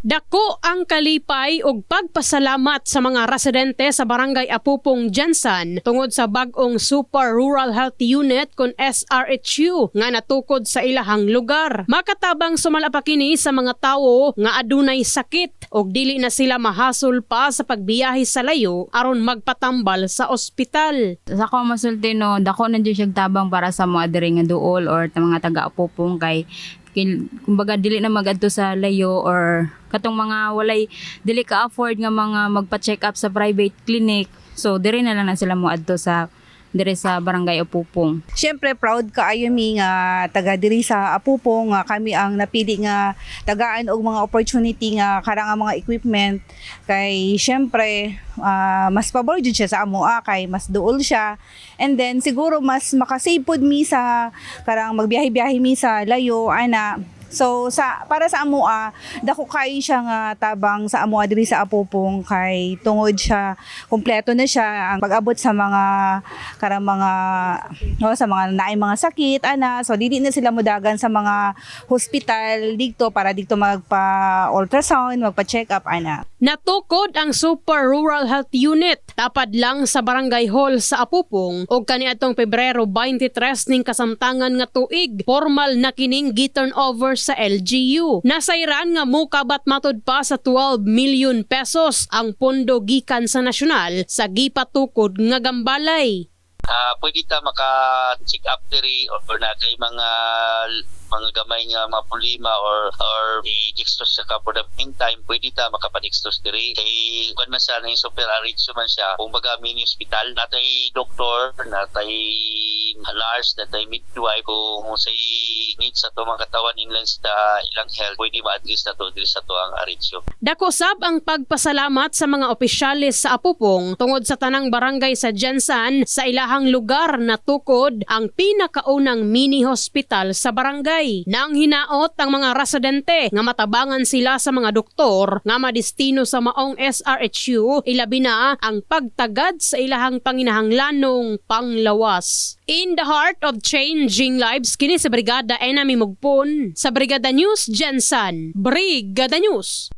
Dako ang kalipay ug pagpasalamat sa mga residente sa Barangay Apupong Jansan tungod sa bag-ong Super Rural Health Unit kon SRHU nga natukod sa ilahang lugar. Makatabang sumala pa kini sa mga tawo nga adunay sakit ug dili na sila mahasol pa sa pagbiyahe sa layo aron magpatambal sa ospital. sa masulti no dako na siyang tabang para sa mga diri nga duol or mga taga-apupong kay kil, kumbaga dili na magadto sa layo or katong mga walay dili ka afford nga mga magpa-check up sa private clinic. So diri na lang na sila mo adto sa diri sa barangay Apupong. Siyempre proud ka ayo mi nga taga diri sa Apupong nga kami ang napili nga tagaan og mga opportunity nga karang mga equipment. Kay siyempre ah, mas pabor jud siya sa amo ah, kay mas duol siya. And then siguro mas makasave pod mi sa karang magbiyahe-biyahe mi sa layo ana So sa para sa amo ah, dako kay siya nga tabang sa amo ah, diri sa Apupong kay tungod siya kompleto na siya ang pag-abot sa mga karang mga no, sa mga naay mga sakit ana. So dili na sila mudagan sa mga hospital dito para dito magpa ultrasound magpa-check up ana. Natukod ang Super Rural Health Unit tapad lang sa Barangay Hall sa Apupong ug kaniadtong Pebrero 23 ning kasamtangan nga tuig formal na kining gi-turnover sa LGU. Nasayran nga mukabat matud pa sa 12 million pesos ang pondo gikan sa nasyonal sa gipatukod nga gambalay. Ah, pwede ta maka-check up diri or, or na kay mga mga gamay nga mga problema or or i-dextrose sa ka for the meantime pwede ta makapadextrose diri kay kung man sa na yung super aritso man siya kung baga mini hospital natay doktor natay nurse natay midwife kung say need sa to mga katawan inlang sa ilang health pwede ma-address na to diri sa to ang aritso Dako sab ang pagpasalamat sa mga opisyalis sa Apupong tungod sa tanang barangay sa Jansan sa ilahang lugar na tukod ang pinakaunang mini hospital sa barangay. Nang hinaot ang mga residente nga matabangan sila sa mga doktor nga madistino sa maong SRHU ilabi na ang pagtagad sa ilahang panginahanglanong panglawas. In the heart of changing lives kini sa Brigada Enemy Mugpon sa Brigada News Jansan. Brigada News.